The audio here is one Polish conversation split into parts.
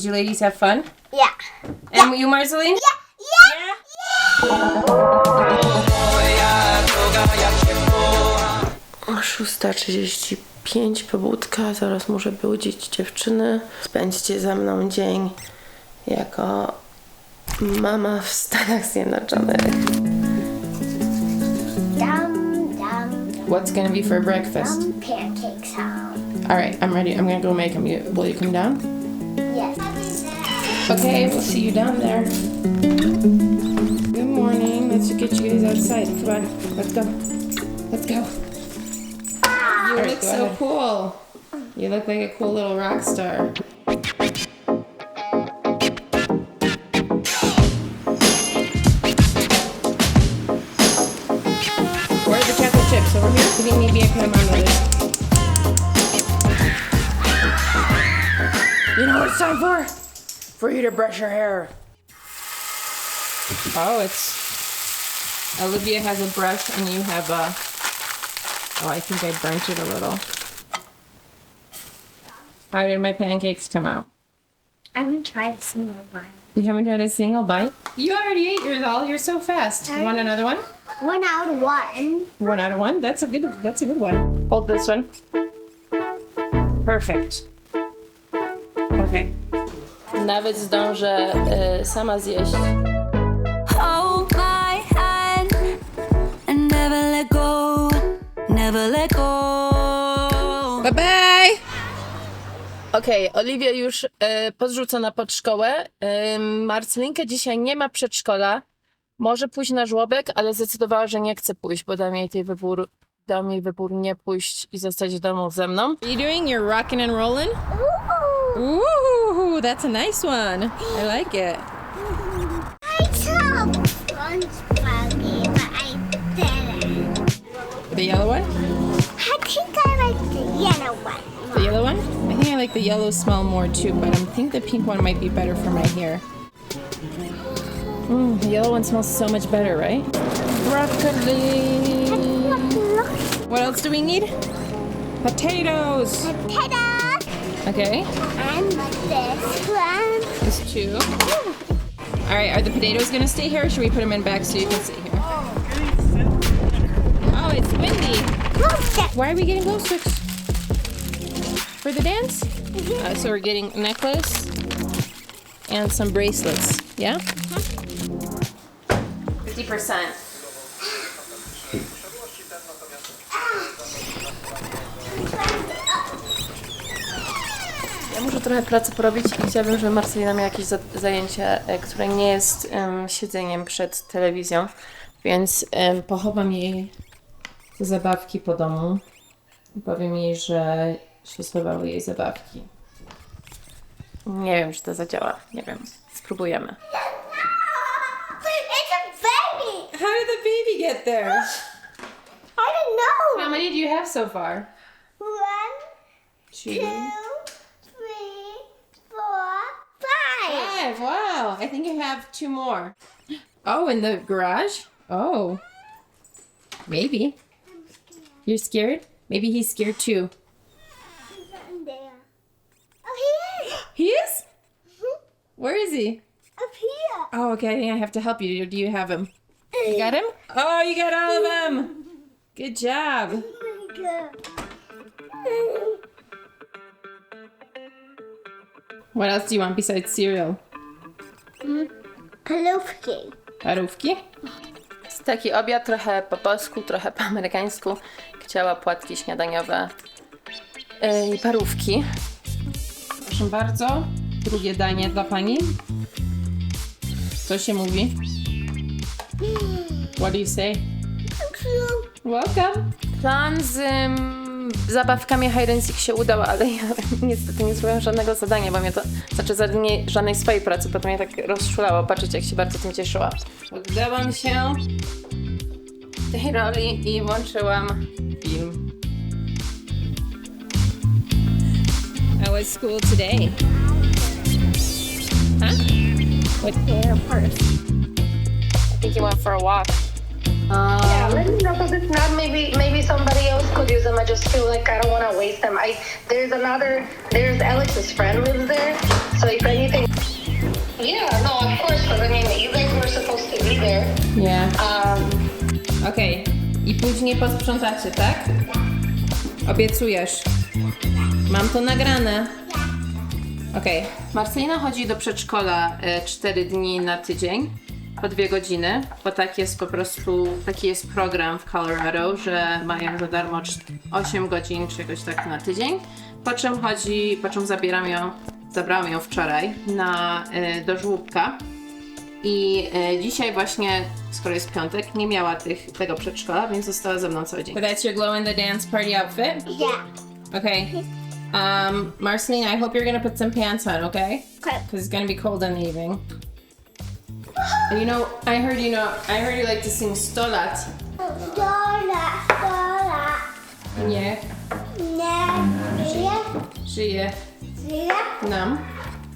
Did you ladies have fun? Yeah. And you, Marceline? Yeah. O 6.35 pobudka, zaraz muszę budzić dziewczyny. Spędźcie ze mną dzień jako mama w Stanach Zjednoczonych. Dum dum What's gonna be for breakfast? pancakes. All right, I'm ready. I'm gonna go make them. Will you come down? Okay, we'll see you down there. Good morning. Let's get you guys outside. Come on, let's go. Let's go. You look so cool. You look like a cool little rock star. Where are the chocolate chips? Over here? Give me maybe I put them on the list. You know what it's time for? For you to brush your hair. Oh, it's. Olivia has a brush and you have a. Oh, I think I burnt it a little. How did my pancakes come out? I'm gonna try this in a. You haven't had a single bite? You already ate yours all. You're so fast. You want another one? One out of one. One out of one. That's a good. That's a good one. Hold this one. Perfect. Okay. Nawet zdążę y, sama zjeść. Hold my hand and never let go, never let go. Bye bye. Okej, Oliwia już y, podrzucona pod szkołę. Y, Marcelinka dzisiaj nie ma przedszkola. Może pójść na żłobek, ale zdecydowała, że nie chce pójść, bo dam jej tej wybór, dam jej wybór nie pójść i zostać w domu ze mną. What are you doing? You're rocking and rolling? Ooh, that's a nice one. I like it. I saw but I didn't. The yellow one? I think I like the yellow one. The yellow one? I think I like the yellow smell more too, but I think the pink one might be better for my hair. Mm, the yellow one smells so much better, right? Broccoli. What else do we need? Potatoes. Potatoes. Okay, And this one. there's two. All right, are the potatoes gonna stay here or should we put them in back so you can sit here? Oh, it's windy. Why are we getting glow sticks? For the dance? Uh, so we're getting a necklace and some bracelets. Yeah? 50%. Muszę trochę pracy porobić i chciałabym, żeby Marcelina miała jakieś za- zajęcie, e, które nie jest em, siedzeniem przed telewizją, więc em, Pochowam jej zabawki po domu i powiem jej, że się schowały jej zabawki. nie wiem, czy to zadziała. Nie wiem. Spróbujemy. It's a baby. How did the baby get there? I don't know. How many do you have so far? One, Two. Five. Five. Wow. I think I have two more. Oh, in the garage? Oh. Maybe. You're scared? Maybe he's scared too. And there. Oh, he is. He is? Mm-hmm. Where is he? Up here. Oh, okay. I think I have to help you. Do you have him? You got him? Oh, you got all of them. Good job. Oh my God. What else do you want besides cereal? Palówki. Parówki? Jest taki obiad trochę po polsku, trochę po amerykańsku. Chciała płatki śniadaniowe i parówki. Proszę bardzo. Drugie danie dla pani. Co się mówi? What do you say? Welcome. Plan z zabawkami hide and seek się udał, ale ja niestety nie zrobiłam żadnego zadania, bo mnie to, znaczy zadanie żadnej swojej pracy, bo to mnie tak rozczulało. Patrzcie, jak się bardzo tym cieszyła. Oddałam się tej roli i włączyłam film. How was school today? Huh? What air first? I think you went for a walk. Um, yeah, let me know because if not, maybe maybe somebody else could use them. I just feel like I don't want to waste them. I there's another there's Alex's friend lives there, so if anything. Yeah, no, of course, because I mean, you guys were supposed to be there. Yeah. Um, I później posprzątacie, tak? Obiecujesz. Mam to nagrane. Okej. Marcelina chodzi do przedszkola e, 4 dni na tydzień po dwie godziny, bo tak jest po prostu, taki jest program w Colorado, że mają za darmo 8 godzin czy jakoś tak na tydzień. Po czym chodzi, po czym zabieram ją, zabrałam ją wczoraj na, e, do żłóbka. I e, dzisiaj właśnie, skoro jest piątek, nie miała tych, tego przedszkola, więc została ze mną cały dzień. So that's your glow in the dance party outfit? Yeah. Okay. Um, Marceline, I hope you're gonna put some pants on, okay? Okay. Because it's gonna be cold in the evening. And you know, I heard you know, I heard you like to sing Stolat. Dola, dola. Nie, Nie, żyje, żyje żyje, nam.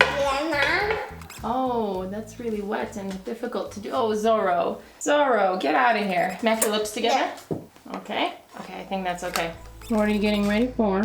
żyje nam. Oh, that's really wet and difficult to do. Oh, Zorro. Zorro, get out of here. Smack your lips together. Okay. Okay, I think that's okay. What are you getting ready for?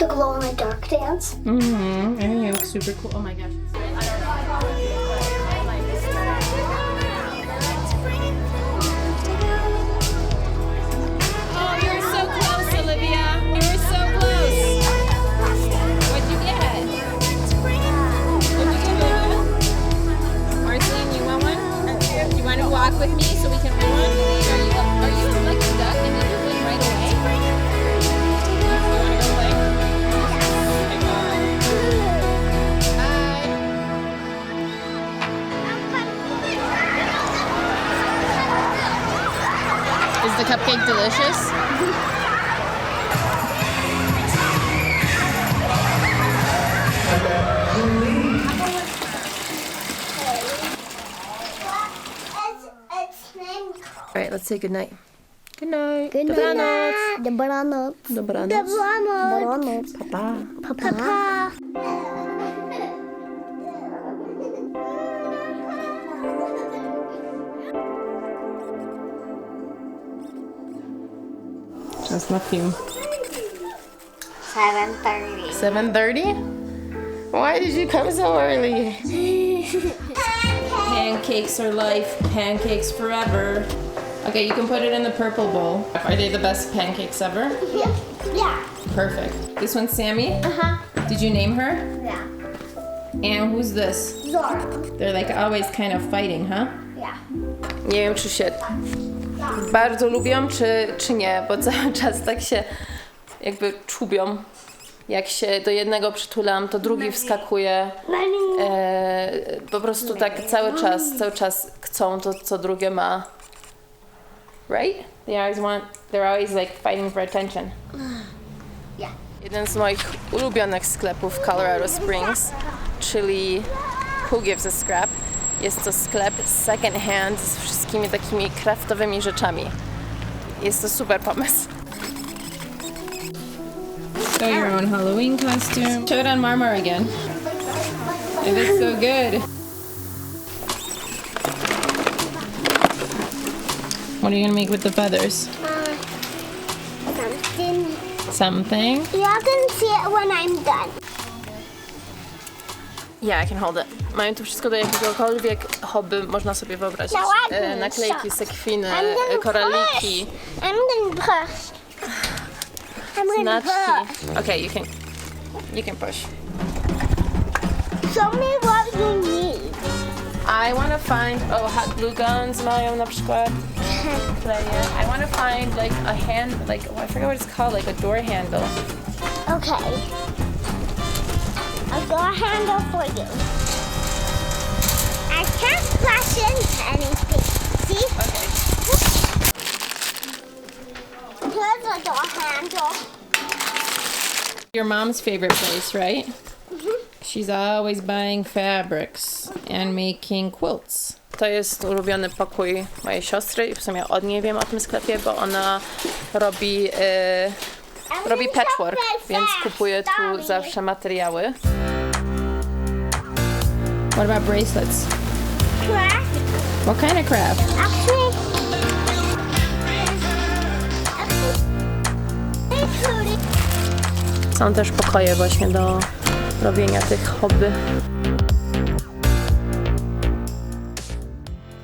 The glow in the dark dance. Mm-hmm. And you look super cool. Oh my gosh. Oh, you're so close, Olivia. You're so close. What'd you get? What'd you get, Olivia? Marceline, you want one? You want to walk with me so we can win? Are you, are you a lucky duck cupcake delicious? It's, it's named All right, let's say goodnight. Good night. Good night. Dobranoc. Dobranoc. Dobranoc. Pa. Papa. Czas na film. 7.30. 7.30? Why did you come so early? Pancakes are life. Pancakes forever. Okay, you can put it in the purple bowl. Are they the best pancakes ever? Yeah. Yeah. Perfect. This one's Sammy. Uh-huh. Did you name her? Yeah. And who's this? Zora. They're like always kind of fighting, huh? Yeah. Nie wiem, czy się bardzo lubią, czy, czy nie, bo cały czas tak się jakby czubią. Jak się do jednego przytulam, to drugi wskakuje. E, po prostu tak cały czas, cały czas chcą to, co drugie ma. Right? They always want, they're always like fighting for attention. Yeah. Jeden z moich ulubionych sklepów w Colorado Springs, czyli Who Gives a Scrap. Jest to sklep second hand z wszystkimi takimi kraftowymi rzeczami. Jest to super pomysł. Show your own Halloween costume. Show it on Marmar again. It looks so good. What are you gonna make with the feathers? Uh, something. Something. You can see it when I'm done. Yeah, I can hold it. Mają tu wszystko do jakiegokolwiek hobby, można sobie wyobrazić. No ładnie, E, naklejki, sekwiny, I'm e, koraliki, push. I'm gonna push. I'm gonna znaczki. push. Okay, you can, you can push. Show me what you need. I want to find, oh, hot glue guns mają na przykład. Player. I want to find like a hand, like, oh, I forget what it's called, like a door handle. Okay. I've got a handle for you. Into anything. See? Okay. Here's a door handle. Your mom's favorite place, right? She's always buying fabrics and making quilts. To jest ulubiony pokój mojej siostry i w sumie od niej wiem o tym sklepie, bo ona robi, I'm robi patchwork, więc kupuje tu zawsze materiały. What about bracelets? Craft. What kind of craft? Actually. Są też pokoje właśnie do robienia tych hobby.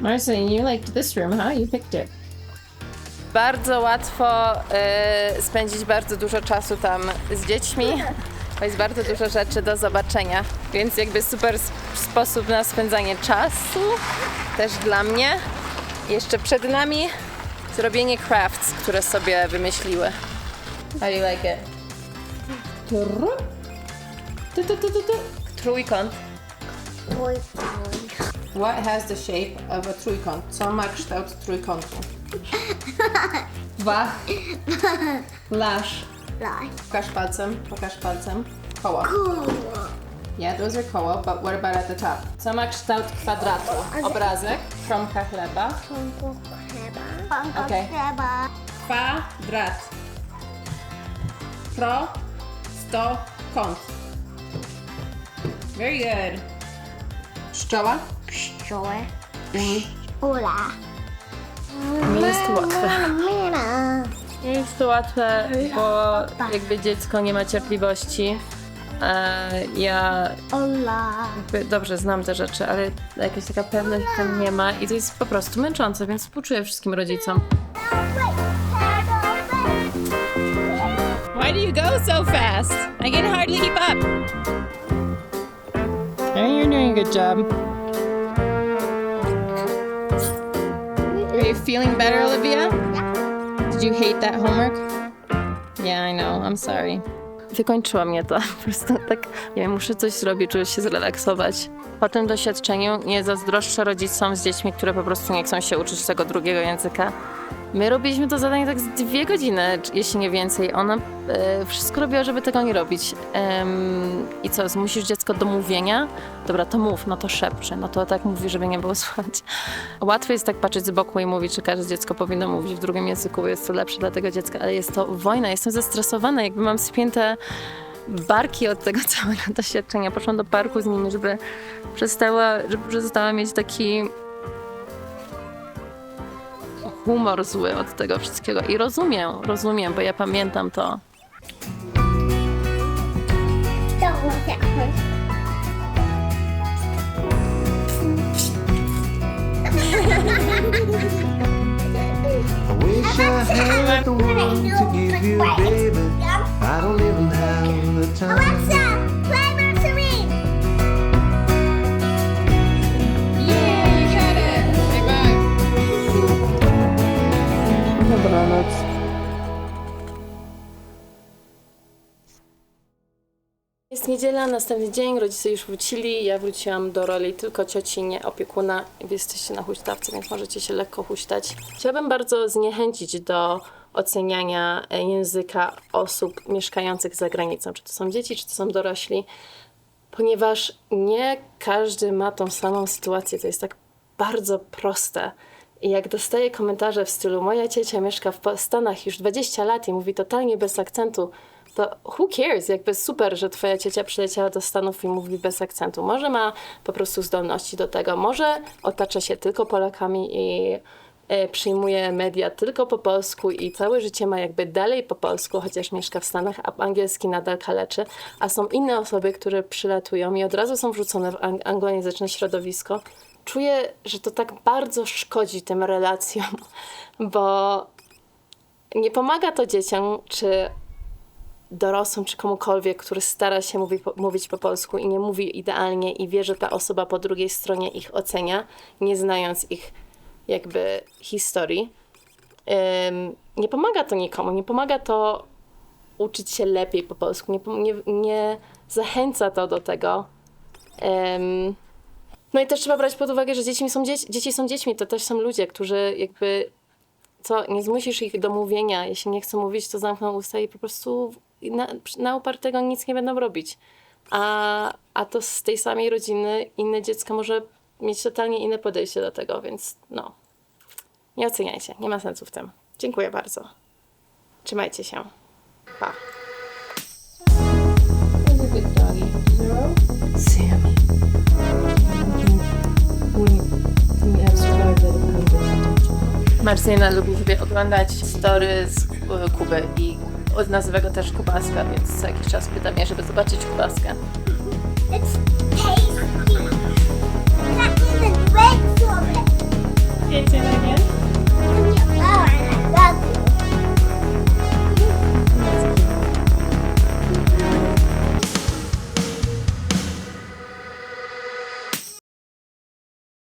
Marceline, you liked this room, huh? You picked it. Bardzo łatwo e, spędzić bardzo dużo czasu tam z dziećmi, bo jest bardzo dużo rzeczy do zobaczenia, więc jakby super sp- sposób na spędzanie czasu, też dla mnie. Jeszcze przed nami zrobienie crafts, które sobie wymyśliły. How do you like it? Tu, tu, tu, tu, tu. Trójkąt. Boy, What has the shape of a trójkąt? Co ma kształt trójkątu? Dwa. Lash. Boy. Pokaż palcem, pokaż palcem. Koło. Yeah, those are koło, but what about at the top? Co ma kształt kwadratu? Obrazek, kromka chleba. Funko chleba. Okej. chleba. Kwadrat. Pro, sto, kąt. Very good. Pszczoła. Pszczoły. Ula. Nie jest łatwe. Nie jest to łatwe, bo jakby dziecko nie ma cierpliwości. E, ja Ola. jakby dobrze znam te rzeczy, ale jakaś taka pewność tam nie ma i to jest po prostu męczące, więc współczuję wszystkim rodzicom. Why do you go so fast? I can hardly keep up. Yeah, you're doing a good job. Are you feeling better, Olivia? You hate that homework? Yeah, I know. I'm sorry. Wykończyła mnie to. Po prostu tak, nie wiem, muszę coś zrobić, żeby się zrelaksować. Po tym doświadczeniu nie zazdroszczę rodzicom z dziećmi, które po prostu nie chcą się uczyć tego drugiego języka. My robiliśmy to zadanie tak z dwie godziny, czy- jeśli nie więcej. Ona e, wszystko robiła, żeby tego nie robić. Em, I co, zmusisz dziecko do mówienia? Dobra, to mów, no to szepcze, no to tak mówi, żeby nie było słychać. Łatwo jest tak patrzeć z boku i mówić, że każde dziecko powinno mówić w drugim języku, bo jest to lepsze dla tego dziecka, ale jest to wojna, jestem zestresowana, jakby mam spięte barki od tego całego doświadczenia. Poszłam do parku z nimi, żeby przestała, żeby przestała mieć taki humor zły od tego wszystkiego. I rozumiem, rozumiem, bo ja pamiętam to. I wish I had the one to give you, baby. I don't even have the time. Dobranoc. Jest niedziela, następny dzień, rodzice już wrócili, ja wróciłam do roli tylko cioci, nie opiekuna. Wy jesteście na huśtawce, więc możecie się lekko huśtać. Chciałabym bardzo zniechęcić do oceniania e, języka osób mieszkających za granicą. Czy to są dzieci, czy to są dorośli. Ponieważ nie każdy ma tą samą sytuację. To jest tak bardzo proste. I jak dostaję komentarze w stylu moja ciocia mieszka w Stanach już 20 lat i mówi totalnie bez akcentu, to who cares? Jakby super, że twoja ciocia przyleciała do Stanów i mówi bez akcentu. Może ma po prostu zdolności do tego. Może otacza się tylko Polakami i e, przyjmuje media tylko po polsku i całe życie ma jakby dalej po polsku, chociaż mieszka w Stanach, a angielski nadal kaleczy. A są inne osoby, które przylatują i od razu są wrzucone w ang- anglojęzyczne środowisko. Czuję, że to tak bardzo szkodzi tym relacjom, bo nie pomaga to dzieciom, czy dorosłym, czy komukolwiek, który stara się mówi, mówić po polsku i nie mówi idealnie i wie, że ta osoba po drugiej stronie ich ocenia, nie znając ich jakby historii. Ym, nie pomaga to nikomu, nie pomaga to uczyć się lepiej po polsku, nie, nie, nie zachęca to do tego. Ym, no i też trzeba brać pod uwagę, że dzieci są, dzieci, dzieci są dziećmi, to też są ludzie, którzy jakby co, nie zmusisz ich do mówienia. Jeśli nie chcą mówić, to zamkną usta i po prostu na, na upartego nic nie będą robić. A, a to z tej samej rodziny inne dziecko może mieć totalnie inne podejście do tego, więc no, nie oceniajcie, nie ma sensu w tym. Dziękuję bardzo. Trzymajcie się. Pa. Sammy. Marcelina lubi sobie oglądać story z e, Kuby i od nazwy też Kubaska, więc co jakiś czas pytam je, żeby zobaczyć Kubaskę. Jedziemy, nie?